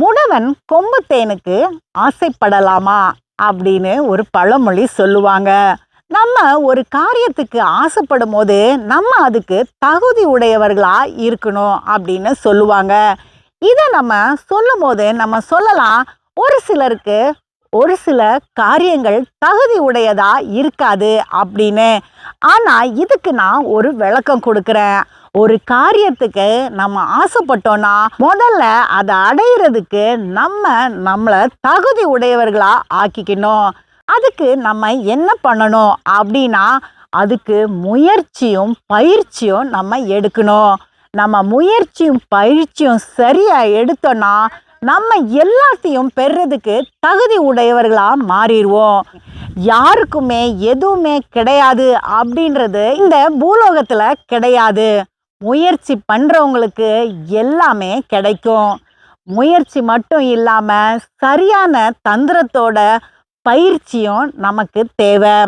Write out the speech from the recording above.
முடவன் கொம்பு தேனுக்கு ஆசைப்படலாமா அப்படின்னு ஒரு பழமொழி சொல்லுவாங்க. நம்ம ஒரு காரியத்துக்கு ஆசைப்படும் போது நம்ம அதுக்கு தகுதி உடையவர்களா இருக்கணும் அப்படின்னு சொல்லுவாங்க. இதை நம்ம சொல்லும் போது நம்ம சொல்லலாம் ஒரு சிலருக்கு ஒரு சில காரியங்கள் தகுதி உடையதா இருக்காது அப்படின்னு. ஆனால் இதுக்கு நான் ஒரு விளக்கம் கொடுக்குறேன். ஒரு காரியத்துக்கு நம்ம ஆசைப்பட்டோம்னா முதல்ல அதை அடையிறதுக்கு நம்ம நம்மளை தகுதி உடையவர்களா ஆக்கிக்கணும். அதுக்கு நம்ம என்ன பண்ணணும் அப்படின்னா அதுக்கு முயற்சியும் பயிற்சியும் நம்ம எடுக்கணும். நம்ம முயற்சியும் பயிற்சியும் சரியாக எடுத்தோன்னா நம்ம எல்லாத்தையும் பெறதுக்கு தகுதி உடையவர்களாக மாறிடுவோம். யாருக்குமே எதுவுமே கிடையாது அப்படின்றது இந்த பூலோகத்தில் கிடையாது. முயற்சி பண்ணுறவங்களுக்கு எல்லாமே கிடைக்கும். முயற்சி மட்டும் இல்லாமல் சரியான தந்திரத்தோட பயிற்சியும் நமக்கு தேவை.